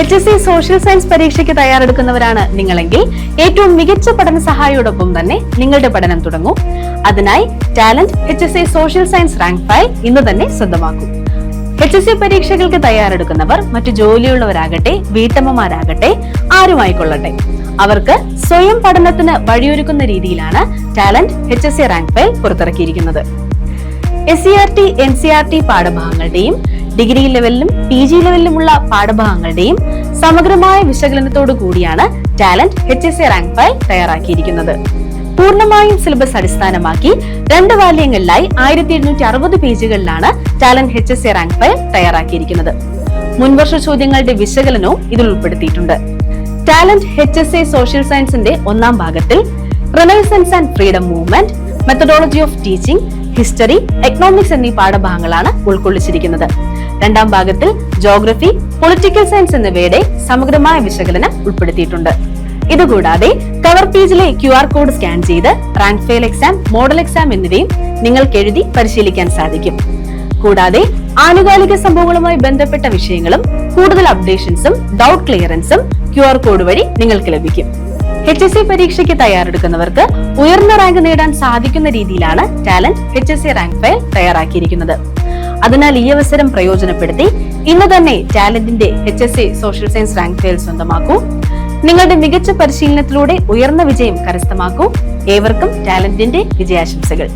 H S C social science പരീക്ഷയ്ക്ക് തയ്യാറെടുക്കുന്നവരാണ് നിങ്ങളെങ്കിൽ ഏറ്റവും മികച്ച പഠന സഹായിയോടൊപ്പം തന്നെ നിങ്ങളുടെ പഠനം തുടങ്ങൂ. അതിനായി talent H S C social science rank file ഇന്ന് തന്നെ സ്വന്തമാക്കൂ. എച്ച് എസ് സി പരീക്ഷകൾക്ക് തയ്യാറെടുക്കുന്നവർ മറ്റു ജോലിയുള്ളവരാകട്ടെ വീട്ടമ്മമാരാകട്ടെ ആരുമായിക്കൊള്ളട്ടെ. അവർക്ക് സ്വയം പഠനത്തിന് വഴിയൊരുക്കുന്ന രീതിയിലാണ് talent H S C rank file പുറത്തിറക്കിയിരിക്കുന്നത്. S C R T N C R T പാഠഭാഗങ്ങളുടെയും degree ലെവലിലും പി ജി ലെവലിലുമുള്ള പാഠഭാഗങ്ങളുടെയും സമഗ്രമായ വിശകലനത്തോടു കൂടിയാണ് talent H S A rank file തയ്യാറാക്കിയിരിക്കുന്നത്. പൂർണമായും സിലബസ് അടിസ്ഥാനമാക്കി രണ്ട് വാല്യങ്ങളിലായി ആയിരത്തി എഴുന്നൂറ്റി അറുപത് പേജുകളിലാണ് talent H S A rank file തയ്യാറാക്കിയിരിക്കുന്നത്. മുൻവർഷ ചോദ്യങ്ങളുടെ വിശകലനവും ഇതിൽ ഉൾപ്പെടുത്തിയിട്ടുണ്ട്. Talent H S A social സയൻസിന്റെ ഒന്നാം ഭാഗത്തിൽ renaissance and freedom movement methodology of teaching history economics എന്നീ പാഠഭാഗങ്ങളാണ് ഉൾക്കൊള്ളിച്ചിരിക്കുന്നത്. രണ്ടാം ഭാഗത്തിൽ ജോഗ്രഫി പൊളിറ്റിക്കൽ സയൻസ് എന്നിവയുടെ സമഗ്രമായ വിശകലനം ഉൾപ്പെടുത്തിയിട്ടുണ്ട്. ഇതുകൂടാതെ cover page Q R code scan ചെയ്ത് rank file exam model exam എന്നിവയും നിങ്ങൾക്ക് എഴുതി പരിശീലിക്കാൻ സാധിക്കും. കൂടാതെ ആനുകാലിക സംഭവങ്ങളുമായി ബന്ധപ്പെട്ട വിഷയങ്ങളും കൂടുതൽ അപ്ഡേഷൻസും ഡൗട്ട് ക്ലിയറൻസും ക്യു ആർ കോഡ് വഴി നിങ്ങൾക്ക് ലഭിക്കും. എച്ച് എസ് സി പരീക്ഷയ്ക്ക് തയ്യാറെടുക്കുന്നവർക്ക് ഉയർന്ന റാങ്ക് നേടാൻ സാധിക്കുന്ന രീതിയിലാണ് talent H S C rank file തയ്യാറാക്കിയിരിക്കുന്നത്. അതിനാൽ ഈ അവസരം പ്രയോജനപ്പെടുത്തി ഇന്ന് തന്നെ ടാലന്റിന്റെ H S C social science rank file സ്വന്തമാക്കൂ. നിങ്ങളുടെ മികച്ച പരിശീലനത്തിലൂടെ ഉയർന്ന വിജയം കരസ്ഥമാക്കൂ. ഏവർക്കും ടാലന്റിന്റെ വിജയാശംസകൾ.